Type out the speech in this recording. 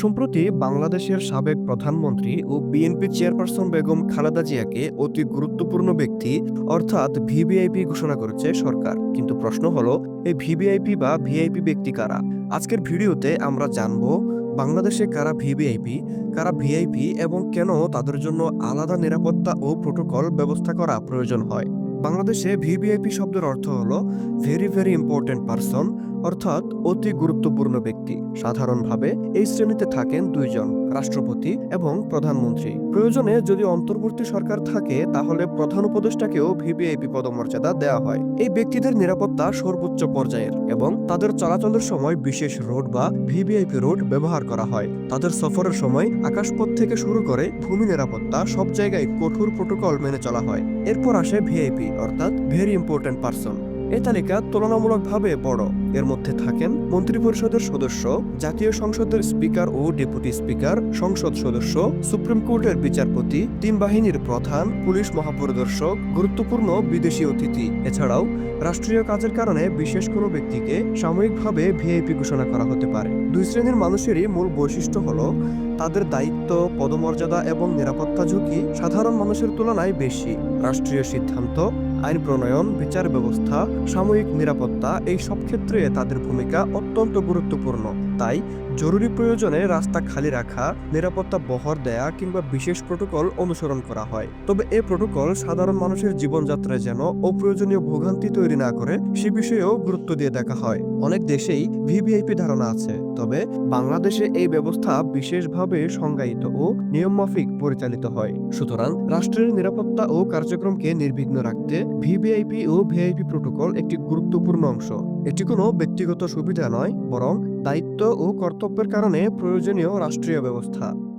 সম্প্রতি বাংলাদেশের সাবেক প্রধানমন্ত্রী ও বিএনপি চেয়ারপারসন বেগম খালেদা জিয়াকে অতি গুরুত্বপূর্ণ ব্যক্তি, অর্থাৎ ভিভিআইপি ঘোষণা করেছে সরকার। কিন্তু প্রশ্ন হলো, এই ভিভিআইপি বা ভিআইপি ব্যক্তি কারা? আজকের ভিডিওতে আমরা জানব, বাংলাদেশে কারা ভিভিআইপি, কারা ভিআইপি এবং কেন তাদের জন্য আলাদা নিরাপত্তা ও প্রোটোকল ব্যবস্থা করা প্রয়োজন হয়? বাংলাদেশে ভিভিআইপি শব্দের অর্থ হলো ভেরি ভেরি ইম্পর্টেন্ট পারসন অর্থাৎ অতি গুরুত্বপূর্ণ ব্যক্তি। সাধারণভাবে এই শ্রেণীতে থাকেন দুইজন, রাষ্ট্রপতি এবং প্রধানমন্ত্রী। প্রয়োজনে যদি অন্তর্বর্তী সরকার থাকে, তাহলে প্রধান উপদেষ্টাকেও ভিভিআইপি পদমর্যাদা দেওয়া হয়। এই ব্যক্তিদের নিরাপত্তা সর্বোচ্চ পর্যায়ের এবং তাদের চলাচলের সময় বিশেষ রোড বা ভিভিআইপি রোড ব্যবহার করা হয়। তাদের সফরের সময় আকাশপথ থেকে শুরু করে ভূমি নিরাপত্তা সব জায়গায় কঠোর প্রোটোকল মেনে চলা হয়। এরপর আসে ভিআইপি, অর্থাৎ ভেরি ইম্পর্টেন্ট পারসন। এই তালিকা তুলনামূলকভাবে বড়। এর মধ্যে থাকেন মন্ত্রিপরিষদের সদস্য, জাতীয় সংসদের স্পিকার ও ডেপুটি স্পিকার, সংসদ সদস্য, সুপ্রিম কোর্টের বিচারপতি তিন বাহিনীর প্রধান, পুলিশ মহাপরিদর্শক, গুরুত্বপূর্ণ বিদেশি অতিথি। এছাড়াও রাষ্ট্রীয় কাজের কারণে বিশেষ কোনো ব্যক্তিকে সাময়িকভাবে ভিআইপি ঘোষণা করা হতে পারে। দুই শ্রেণির মানুষেরই মূল বৈশিষ্ট্য হল তাদের দায়িত্ব, পদমর্যাদা এবং নিরাপত্তা ঝুঁকি সাধারণ মানুষের তুলনায় বেশি। রাষ্ট্রীয় সিদ্ধান্ত আইন প্রণয়ন বিচার ব্যবস্থা সাময়িক নিরাপত্তা এই সব ক্ষেত্রে তাদের ভূমিকা অত্যন্ত গুরুত্বপূর্ণ। তাই জরুরি প্রয়োজনে রাস্তা খালি রাখা, নিরাপত্তা বহর দেয়া কিংবা বিশেষ প্রোটোকল অনুসরণ করা হয়। তবে এই প্রোটোকল সাধারণ মানুষের জীবনযাত্রায় যেন অপ্রয়োজনীয় ভোগান্তি তৈরি না করে, সে বিষয়েও গুরুত্ব দিয়ে দেখা হয়। অনেক দেশেই ভিভিআইপি ধারণা আছে, তবে বাংলাদেশে এই ব্যবস্থা বিশেষভাবে সংজ্ঞায়িত ও নিয়মমাফিক পরিচালিত হয়। সুতরাং রাষ্ট্রের নিরাপত্তা ও কার্যক্রমকে নির্বিঘ্ন রাখতে ভিভিআইপি ও ভিআইপি প্রোটোকল একটি গুরুত্বপূর্ণ অংশ। এটি কোনো ব্যক্তিগত সুবিধা নয় বরং দায়িত্ব ও কর্তব্যের কারণে প্রয়োজনীয় রাষ্ট্রীয় ব্যবস্থা।